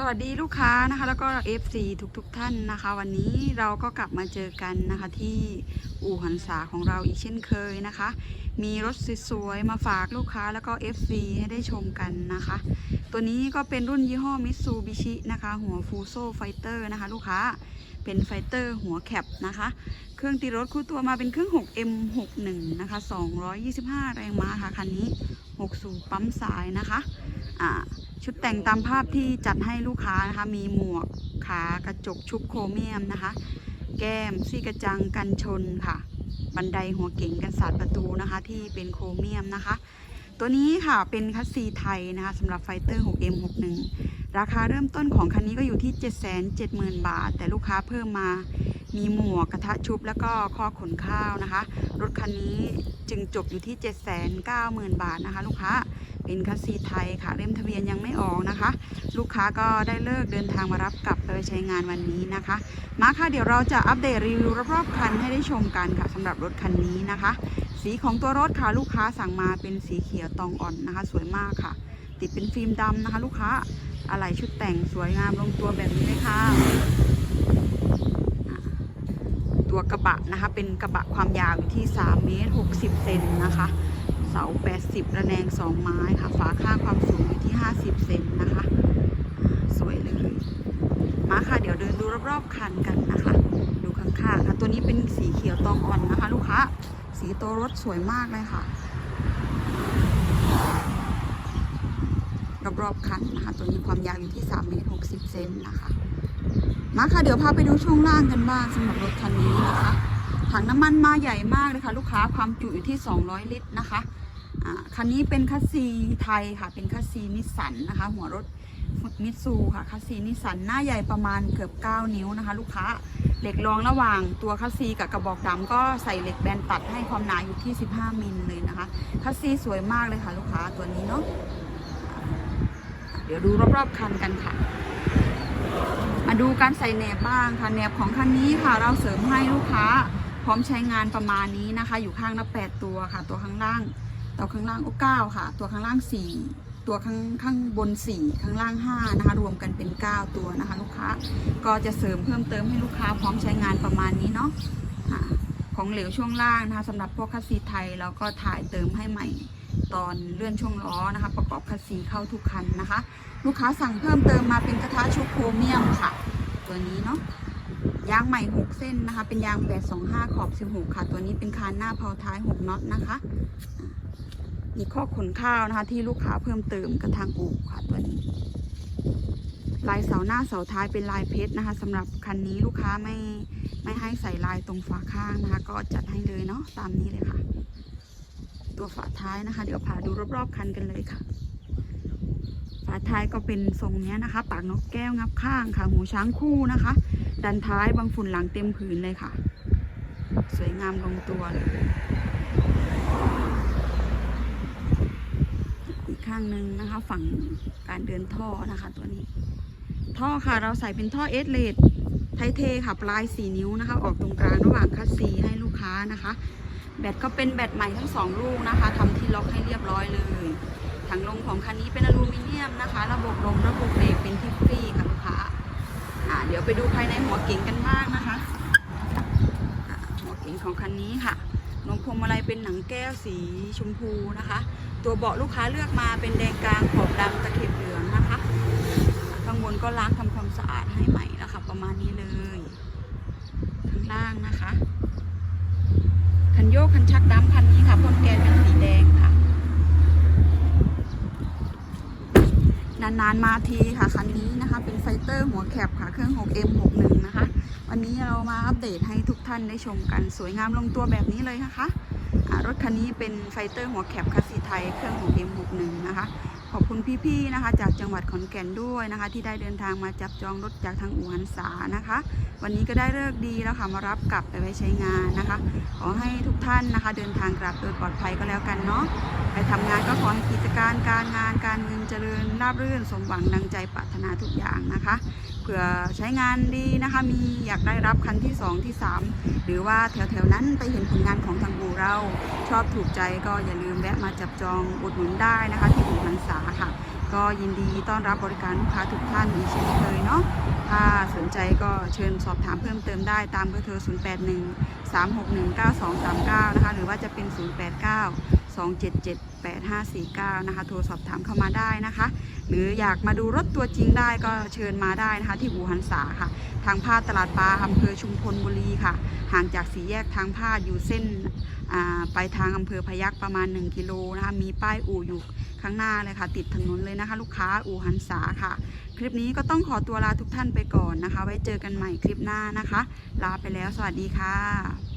สวัสดีลูกค้านะคะ แล้วก็ FC ทุกๆทท่านนะคะ วันนี้เราก็กลับมาเจอกันนะคะที่อู่หันษาของเราอีกเช่นเคยนะคะ มีรถสวยๆมาฝากลูกค้าแล้วก็ FC ให้ได้ชมกันนะคะ ตัวนี้ก็เป็นรุ่นยี่ห้อมิ t ซูบิชินะคะ หัวฟูโซไฟเตอร์นะคะ ลูกค้าเป็นไฟเตอร์หัวแคปนะคะ เครื่องตีรถคู่ตัวมาเป็นเครื่อง 6M61 นะคะ 225 แรงม้าค่ะคันนี้ 6 สูบปั๊มสายนะคะอ่า ชุดแต่งตามภาพที่จัดให้ลูกค้านะคะ มีหมวกขากระจกชุบโครเมียมนะคะ แก้มซี่กระจังกันชนค่ะ บันไดหัวเก๋งกันสาดประตูนะคะ ที่เป็นโครเมียมนะคะ ตัวนี้ค่ะเป็นคัสซีไทยนะคะสำหรับไฟเตอร์ 6M61 ราคาเริ่มต้นของคันนี้ก็อยู่ที่ 770,000 บาท แต่ลูกค้าเพิ่มมา มีหมวกกระทะชุบแล้วก็ข้อขนข้าวนะคะ รถคันนี้จึงจบอยู่ที่ 790,000 บาทนะคะ ลูกค้าเป็นคัสซีไทยค่ะเล่มทะเบียนยังไม่ออกนะคะ ลูกค้าก็ได้เลิกเดินทางมารับกลับไปใช้งานวันนี้นะคะ มาค่ะเดี๋ยวเราจะอัปเดตรีวิวรอบๆคันให้ได้ชมกันค่ะสำหรับรถคันนี้นะคะ สีของตัวรถค่ะลูกค้าสั่งมาเป็นสีเขียวตองอ่อนนะคะ สวยมากค่ะ ติดเป็นฟิล์มดำนะคะ ลูกค้าอะไหล่ชุดแต่งสวยงามลงตัวแบบนี้เลยค่ะ ตัวกระบะนะคะ เป็นกระบะความยาวอยู่ที่3เมตร60เซนนะคะ เสา 80 ระแนง 2 ไม้ค่ะ ฝาข้างความสูงอยู่ที่ 50 เซนนะคะ สวยเลย มาค่ะ เดี๋ยวเดินดูรอบๆคันกันนะคะ ดูข้างๆค่ะ ตัวนี้เป็นสีเขียวตองอ่อนนะคะ ลูกค้า สีตัวรถสวยมากเลยค่ะ รอบๆคันนะคะตัวนี้ความยาวอยู่ที่3เมตร60เซนนะคะมาค่ะเดี๋ยวพาไปดูช่วงล่างกันบ้างสำหรับรถคันนี้นะคะถังน้ำมันมาใหญ่มากเลยค่ะลูกค้าความจุอยู่ที่ 200 ลิตรนะคะคันนี้เป็นคัสซีไทยค่ะ เป็นคัสซีนิสสันนะคะ หัวรถมิตซูค่ะคัสซีนิสสันหน้าใหญ่ประมาณเกือบ 9 นิ้วนะคะ ลูกค้าเหล็กรองระหว่างตัวคัสซีกับกระบอกดำก็ใส่เหล็กแบนตัดให้ความหนาอยู่ที่ 15 มิลเลยนะคะคัสซีสวยมากเลยค่ะ ลูกค้าตัวนี้เนาะ เดี๋ยวดูรอบๆคันกันค่ะ มาดูการใส่แหนบบ้างค่ะแหนบของคันนี้ค่ะ เราเสริมให้ลูกค้า พร้อมใช้งานประมาณนี้นะคะ อยู่ข้างละ8ตัวค่ะ ตัวข้างล่างตัวข้างล่างโอ้เก้าค่ะ ตัวข้างล่าง4ตัวข้างข้างบน4ข้างล่าง5นะคะ รวมกันเป็น9ตัวนะคะ ลูกค้าก็จะเสริมเพิ่มเติมให้ลูกค้า พร้อมใช้งานประมาณนี้เนาะอ่าของเหลวช่วงล่างนะคะสำหรับพวกคัสซีไทยเราก็ถ่ายเติมให้ใหม่ ตอนเลื่อนช่วงล้อนะคะ ประกอบคัสซีเข้าทุกคันนะคะ ลูกค้าสั่งเพิ่มเติมมาเป็นกระทะชุบโครเมียมค่ะ ตัวนี้เนาะยางใหม่ 6 เส้นนะคะ เป็นยาง 825 ขอบ 16 ค่ะ ตัวนี้เป็นคานหน้าเพาท้าย 6น็อตนะคะอ่ามีข้อขนข้าวนะคะ ที่ลูกค้าเพิ่มเติมกับทางอู่ค่ะตัวนี้ ลายเสาหน้าเสาท้ายเป็นลายเพชรนะคะสำหรับคันนี้ลูกค้าไม่ไม่ให้ใส่ลายตรงฝาข้างนะคะ ก็จัดให้เลยเนาะตามนี้เลยค่ะ ตัวฝาท้ายนะคะ เดี๋ยวพาดูรอบๆคันกันเลยค่ะ ฝาท้ายก็เป็นทรงนี้นะคะ ปากนกแก้วงับข้างค่ะ หูช้างคู่นะคะ ดันท้ายบางฝุ่นหลังเต็มผืนเลยค่ะ สวยงามลงตัวเลยอีกข้างหนึ่งนะคะ ฝั่งการเดินท่อนะคะตัวนี้ ท่อค่ะเราใส่เป็นท่อเอสเลดไทเทค่ะ ปลาย 4 นิ้วนะคะ ออกตรงกลางระหว่างคัสซีให้ลูกค้านะคะ แบตก็เป็นแบตใหม่ทั้งสองลูกนะคะทำที่ล็อกให้เรียบร้อยเลยถังลมของคันนี้เป็นอลูมิเนียมนะคะ ระบบลมระบบเบรกเป็นทิฟฟี่ค่ะลูกค้าอ่าเดี๋ยวไปดูภายในหัวเก๋งกันบ้างนะคะหัวเก๋งของคันนี้ค่ะนมพวงมาลัยเป็นหนังแก้วสีชมพูนะคะ ตัวเบาะลูกค้าเลือกมาเป็นแดงกลางขอบดำตะเข็บเหลืองนะคะ ข้างบนก็ล้างทำความสะอาดให้ใหม่แล้วค่ะประมาณนี้เลยข้างล่างนะคะ ยกคันชักดำคันนี้ค่ะพ่นแกนเป็นสีแดงค่ะ นานๆมาทีค่ะคันนี้นะคะ เป็นไฟเตอร์หัวแคบค่ะ เครื่อง 6M61 นะคะ วันนี้เรามาอัปเดตให้ทุกท่านได้ชมกันสวยงามลงตัวแบบนี้เลยนะคะอ่ารถคันนี้เป็นไฟเตอร์หัวแคบคัสซีไทยเครื่อง 6M61 นะคะ ขอบคุณพี่ๆนะคะ จากจังหวัดขอนแก่นด้วยนะคะ ที่ได้เดินทางมาจับจองรถจากทางอู่หันษานะคะ วันนี้ก็ได้เลิกดีแล้วค่ะมารับกลับไปไว้ใช้งานนะคะ ขอให้ทุกท่านนะคะ เดินทางกลับโดยปลอดภัยก็แล้วกันเนาะไปทำงานก็ขอให้กิจการการงานการเงินเจริญราบรื่น สมหวังดังใจปรารถนาทุกอย่างนะคะเผื่อใช้งานดีนะคะ มีอยากได้รับคันที่ 2 ที่ 3 หรือว่าแถวๆนั้นไปเห็นผลงานของทางอู่เรา ชอบถูกใจก็อย่าลืมแวะมาจับจองอุดหนุนได้นะคะที่อู่ ษาค่ะ ก็ยินดีต้อนรับบริการลูกค้าทุกท่านอีกเช่นเคยเนาะถ้าสนใจก็เชิญสอบถามเพิ่มเติมได้ตามเบอร์โทร 081 361 9239 นะคะ หรือว่าจะเป็น 089 277 8549 นะคะ โทรสอบถามเข้ามาได้นะคะ หรืออยากมาดูรถตัวจริงได้ก็เชิญมาได้นะคะ ที่อู่หันษาค่ะ ทางพาดตลาดปลาอำเภอชุมพลบุรีค่ะ ห่างจากสีแยกทางพาดอยู่เส้นไปทางอำเภอพยัคฆ์ประมาณ 1 กิโลนะคะ มีป้ายอู่อยู่ข้างหน้าเลยค่ะ ติดถนนเลยนะคะ ลูกค้าอู่หันษาค่ะ คลิปนี้ก็ต้องขอตัวลาทุกท่านไปก่อนนะคะ ไว้เจอกันใหม่คลิปหน้านะคะ ลาไปแล้วสวัสดีค่ะ